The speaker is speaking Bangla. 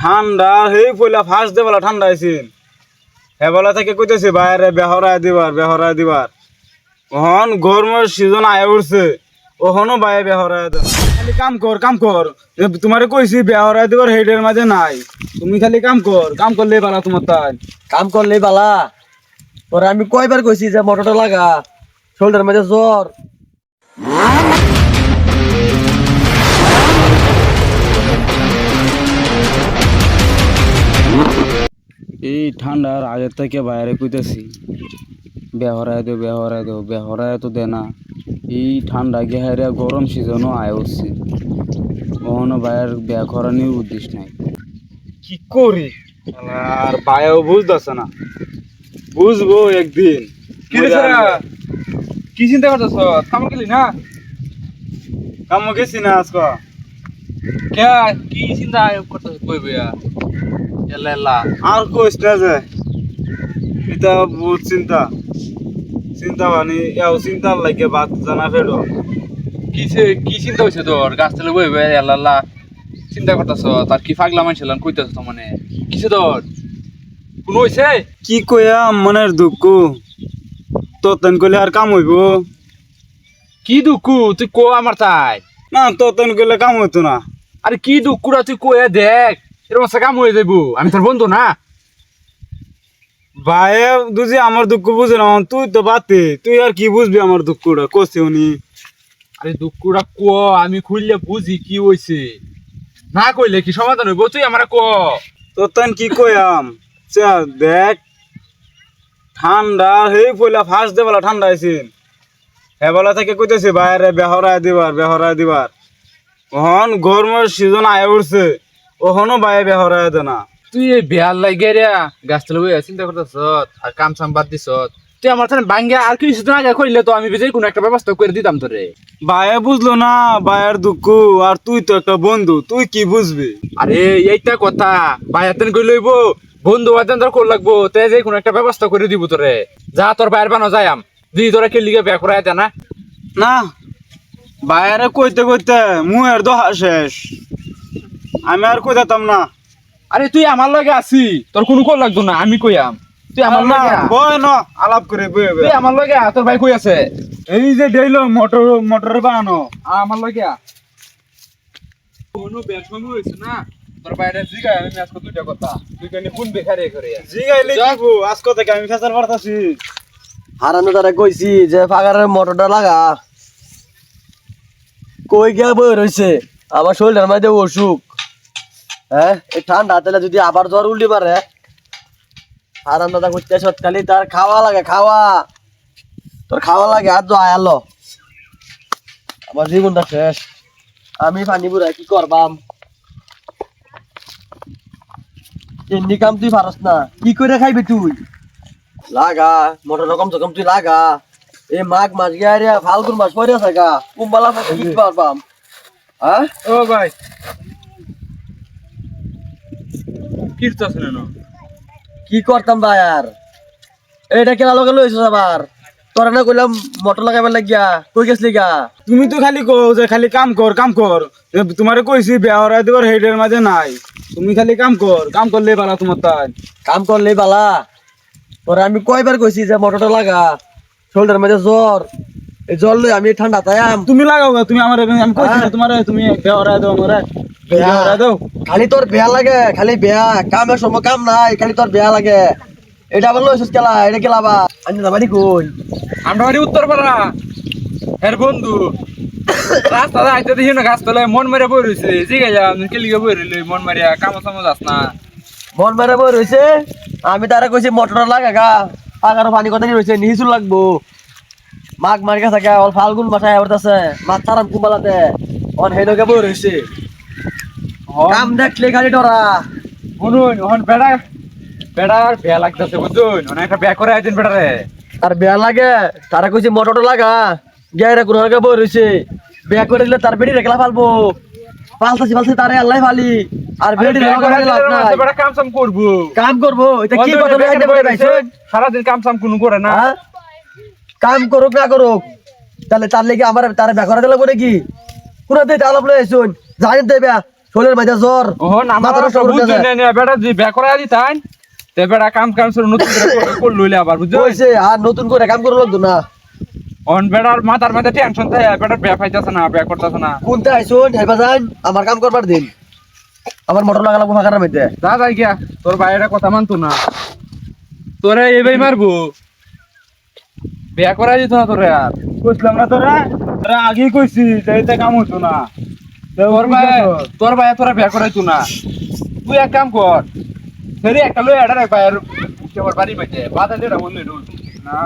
ঠান্ডা হেই পয়লা ফার্স্ট দেবেলা ঠান্ডা আইছিন হেবেলা থেকে কইতেছে, বাইরে বেহরায় দিবার বেহরায় দিবার। ওহন গরমের সিজন আয় উঠছে ওহনো বাইরে বেহরায় দেন খালি কাম কর কাম কর। তোমারে কইছি বেহরায় দিবার হেডের মাঝে নাই। তুমি খালি কাম কর, কাম করলে পালা তোমার তাই। কাম করলে বালা? তোরে আমি কয়বার কইছি যে মোটরটা লাগা শোল্ডার মধ্যে জ্বর। এই ঠান্ডার আগের থেকে বাইরে কইতেছি। বেহরায় দেও বেহরায় দেও বেহরায় তো দে না। এই ঠান্ডা গেহারিয়া গরম সিজনও আয় উঠছে। কখনো বাইরের বিয়া করানোর উদ্দেশ্য নাই। কি করি? আর বায়াও বুঝতেছে না। বুঝব একদিন। কি চিন্তা করতেছ? কাম গেলি না? কাম গেছি না আজকে। কে কি চিন্তা করতেছ? কই বইয়া? এলা আর কইস না যে এটা বহুত চিন্তা। চিন্তা বানি এও চিন্তার লাগে বাদ জানা ফেরো কি সে- কি চিন্তা হইছে তোর গাছ তলে বই বই এলা চিন্তা করতেছ তার কি পাগলা মানছিলাম কইতেছ তো মানে? কিসে তোর কোন হইছে কি কইয়া মনের দুঃখ। তো তেন কইলে আর কাম হইব। কি দুঃখু? তুই কো আমার তাই? না তো তেন কইলে কাম হইতো না। আরে কি দুঃখুরা তুই কয়ে দেখ। এরকম একটা কাম হয়ে যাইব। আমি তোর বন্ধু না। ভাইয়ে দুজি আমার দুঃখ বুঝে না। তুই তো বাতে। তুই আর কি বুঝবি আমার দুঃখটা? কষে উনি। আরে দুঃখুরা ক আমি খুললে বুঝি কি হইছে। না কইলে কি সমাধান হইব? তুই আমার ক। তো তেন কি কইয়াম? চা দেখ। ঠান্ডা হেই পয়লা ফার্স্ট দেবেলা ঠান্ডা আইছিন। হেবেলা থেকে কইতেছে বাইরে বেহরায় দিবার বেহরায় দিবার। ওহন গরমের সিজন আয় উঠছে। ওহনো বাইরে বেহরায় দে না। তুই এই বিয়ার লাগে রে গাছ তলে বইয়া চিন্তা করতেছ আর কাম সাম বাদ দিছ তুই আমার তাহলে বাঙ্গে আর কিছুদিন আগে কইলে তো আমি বেজাই কোনো একটা ব্যবস্থা করে দিতাম তোরে। ভাইয়ে বুঝলো না ভাইয়ের দুঃখ আর তুই তো একটা বন্ধু তুই কি বুঝবি? আরে এইটা কথা বাইয়াতেন কই লইব? বন্ধু বাদেন তোর কর লাগবো তে যে কোনো একটা ব্যবস্থা করে দিব তোরে। যা তোর বাইরে বানো যাইম দি তোরা কে লিগে বিয়া করাই দে না। না বাইরে কইতে কইতে মুহের দহা শেষ। আমি আর কইতাম না? আরে তুই আমার লগে আছি তোর কোনো কল লাগতো না আমি কইয়াম তুই আমার না লগে। বয় ন আলাপ করে বয়ে তুই আমার লগে আ, তোর ভাই কই আছে? এই যে ডেইলো মোটর মোটর বানানো আ, আমার লগে আ। কোনো ব্যর্থম হয়েছে না? তোর বাইরে জিগা আমি আজকে দুইটা কথা। তুই কেন কোন বেকারে করে জিগাইলে কিবু আজকে থেকে আমি ফেসাল পারতাছি। হারানো তারা কইছি যে ফাগারের মোটরটা লাগা। কই গিয়া বই রইছে? আমার শরীরের মধ্যে অসুখ হ্যাঁ? এই ঠান্ডা তেলে যদি আবার জ্বর উল্টি পারে হারান দাদা করতে সৎকালি তার খাওয়া লাগে খাওয়া। তোর খাওয়া লাগে আর তো আয়ালো আমার জীবনটা শেষ। আমি পানি বুড়া কি করবাম? এমনি কাম তুই পারস না। কি করে খাইবি তুই? লাগা মোটর রকম রকম তুই লাগা। এ মাঘ মাস গিয়া রে ফাল্গুন মাস পরে আছে গা। কুম্বালা কি পারবাম হ্যাঁ? ও ভাই। শুনে না কি করতাম ভাই আর? এটা কেলা লগে লইছিস আবার। তোরা না কইলাম মোটর লাগাইবার লাগিয়া। কই গেছলি গা? তুমি তো খালি কও যে খালি কাম কর কাম কর। তোমারে কইছি বেহরায় দিবার হেডের মাঝে নাই। তুমি খালি কাম কর কাম করলে পালা তোমার তাই। কাম করলেই বালা। তোরা আমি কয়বার কইছি যে মোটরটা লাগা। শোল্ডার মধ্যে জ্বর। এই জ্বর লই আমি ঠান্ডা তাইম তুমি লাগাও তুমি আমার আমি কইছি হ্যাঁ। তোমারে তুমি বেহরায় দাও আমারে। খালি তোর বেয়া লাগে খালি বেয়া। কামের সময় কাম নাই খালি তোর বেয়া লাগে। এটা আবার লইছিস কেলা? এটা কেলা বা? আমি যাবানি কই? আমরা বাড়ি উত্তরপাড়া। এর বন্ধু। রাস্তা আইতে দেখি না গাছ তলায় মন মারিয়া বই রয়েছে জিগে যা কে লিগে বই রইলি? মন মারিয়া কামো সামো যাস না। মন মেরে বই রইছে? আমি তারা কইছি মোটর লাগা গা। আগারো পানি কথা রইছে? নিহিচুর লাগবো। মাঘ মার গেছে অল ফাল্গুন মাসায় আবার আছে মাছ তারাম কুম্বালাতে অন হেনকে বই রইছে। কাম দেখলে খালি ডরা। শুনুন ওহন বেড়া। বেড়ার বেয়া লাগতেছে বুঝুন। অনেক একটা বেয়া করে বেড়ারে। আর বেয়া লাগে তারা কইছে মোটরটা লাগা। কোন লাগে বই রইছে। বেয়া করে দিলে তার বেড়ি রেখলা ফালবো। পালতাছি পালতাছি তারে আল্লাহ ফালি। আর বেড়ি বেয়া করে রেখলা লাভ নাই। বেড়া কাম সাম করব। কাম করব এটা কি কথা রইছে, সারাদিন কাম সাম কোনো করে না? কাম করুক না করুক। তাহলে তার লেগে আমার তার বেকরা দিলে করে কি? পুরো দিয়ে আলাপ আসুন জানেন দেবে শরীরের মাঝে জ্বর। মাথাটা সব সবুজ আছে। না বেটা যে বে করে দিতান তে বেটা কাম কাম শুরু নতুন করে করে- করল হইলে আবার বুঝছ কইছে আর নতুন করে কাম করে লাগতো না। অন বেটার মাথার মধ্যে টেনশন থাকে বেটার বে পাইতাছে না বে করতেছে না। কোনটা আইসুন হেবা যান আমার কাম করবার দিন। আমার মোটর লাগা লাগবো ফাঁকার মধ্যে। যা যাই গিয়া তোর বাইরে কথা মানতো না। তোরে এবাই মারবো। বিয়া করা দিত না তোরে আর। কইছিলাম না তোরা? তোরা আগেই কইছি এটা কাম হতো না। তোর ভাই? তোর ভাই তোরা বিয়া করাইতো না। তুই এক কাম কর ফেরি একটা লই আডার বাইর বাড়ি মাইতে বাধা দিয়ে বললি না